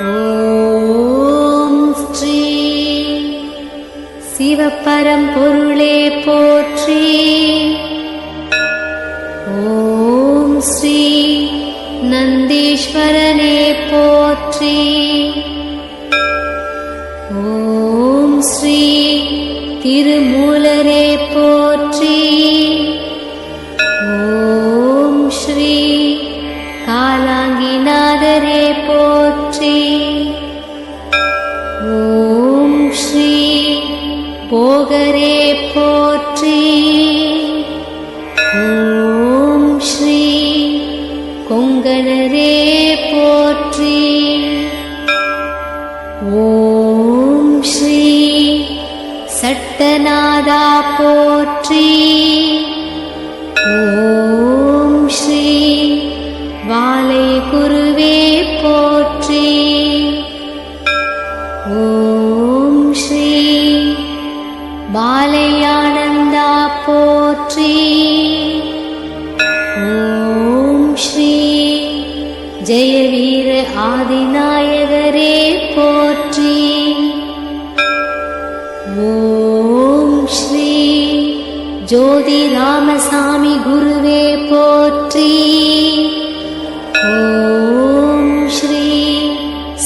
ஓம் ஸ்ரீ சிவபரம்பொருளே போற்றி. ஓம் ஸ்ரீ நந்தீஸ்வரனே போற்றி. ஓம் ஸ்ரீ திருமூலரே போற்றி. போகரே போற்றி. ஓம் ஸ்ரீ கொங்கணரே போற்றி. ஓம் ஸ்ரீ சட்டநாதா போற்றி. பாலையானந்தா போற்றி. ஓம் ஸ்ரீ ஜெயவீர ஆதிநாயகரே போற்றி. ஓம் ஸ்ரீ ஜோதி ராமசாமி குருவே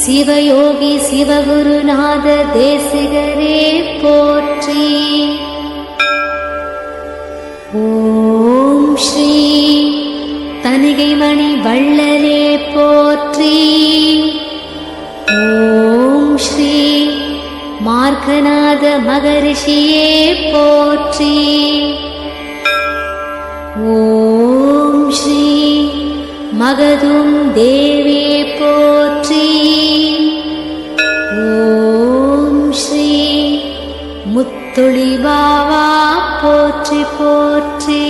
சிவயோகி சிவகுருநாத தேசிகரே போற்றி. ஓம் ஸ்ரீ தனிகைமணி வள்ளலே போற்றி. ஓம் ஸ்ரீ மார்கநாத மகரிஷியே போற்றி. ஓம் ஸ்ரீ மகதும் தேவே முத்துளிவாவா போற்றி போற்றி.